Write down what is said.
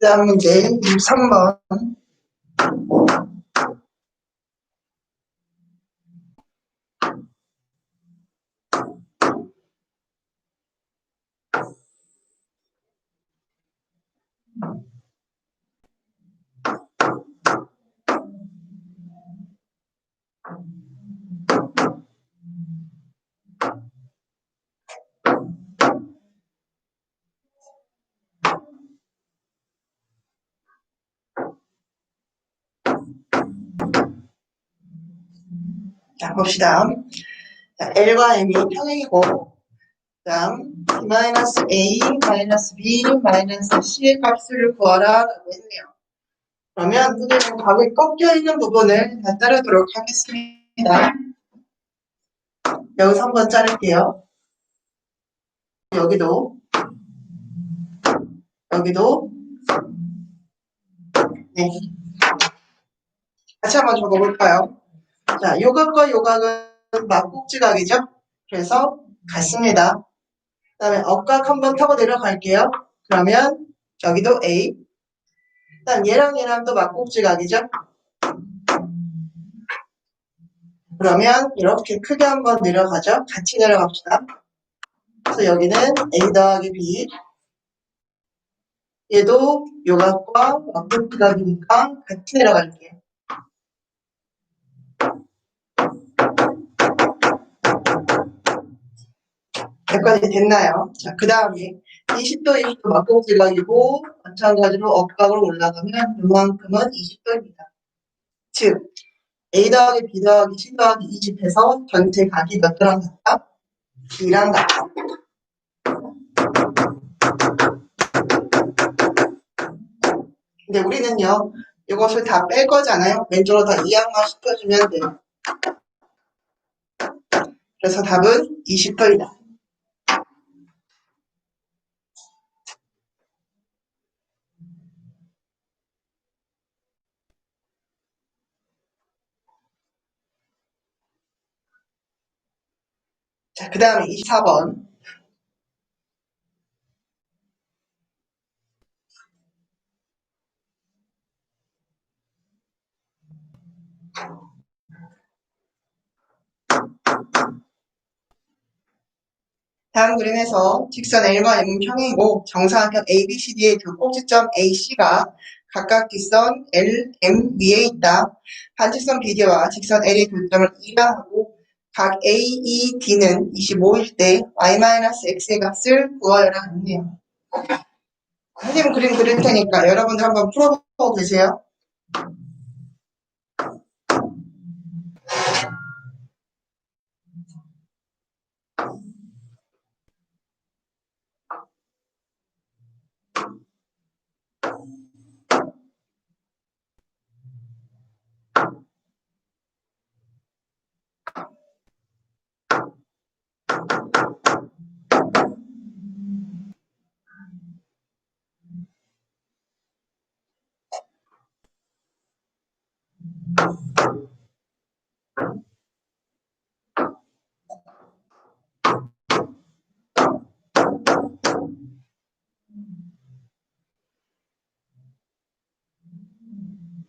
그 다음에 이제 3번. 자, 봅시다. 자, L과 M이 평행이고, 그 다음, B-A, B, C의 값을 구하라 라고 했네요. 그러면 선생님은 각이 꺾여 있는 부분을 다 자르도록 하겠습니다. 여기서 한번 자를게요. 여기도, 여기도, 네. 같이 한번 적어볼까요? 자, 요각과 요각은 막국지각이죠? 그래서 같습니다. 그 다음에 억각 한번 타고 내려갈게요. 그러면 여기도 A. 일단 얘랑 얘랑 또 막국지각이죠? 그러면 이렇게 크게 한번 내려가죠? 같이 내려갑시다. 그래서 여기는 A 더하기 B. 얘도 요각과 막국지각이니까 같이 내려갈게요. 여기까지 됐나요? 자, 그 다음에 20도, 20도 막공질각이고 마찬가지로 억각으로 올라가면 이만큼은 20도입니다. 즉, A 더하기 B 더하기 C 더하기 20해서 전체 각이 몇 도랑 같다? B랑 같다. 근데 우리는요, 이것을 다 뺄 거잖아요. 왼쪽으로 다 이항만 시켜주면 돼요. 그래서 답은 20도이다. 자, 그 다음에 24번. 다음 그림에서 직선 L과 M은 평행이고 정사각형 ABCD의 두 꼭지점 AC가 각각 뒷선 L, M 위에 있다. 반직선 BD와 직선 L의 교점을 E라 하고 각 A, E, D는 25일 때 Y-X의 값을 구하여라 했네요. 선생님 그림 그릴 테니까 여러분들 한번 풀어보고 계세요. 嗯。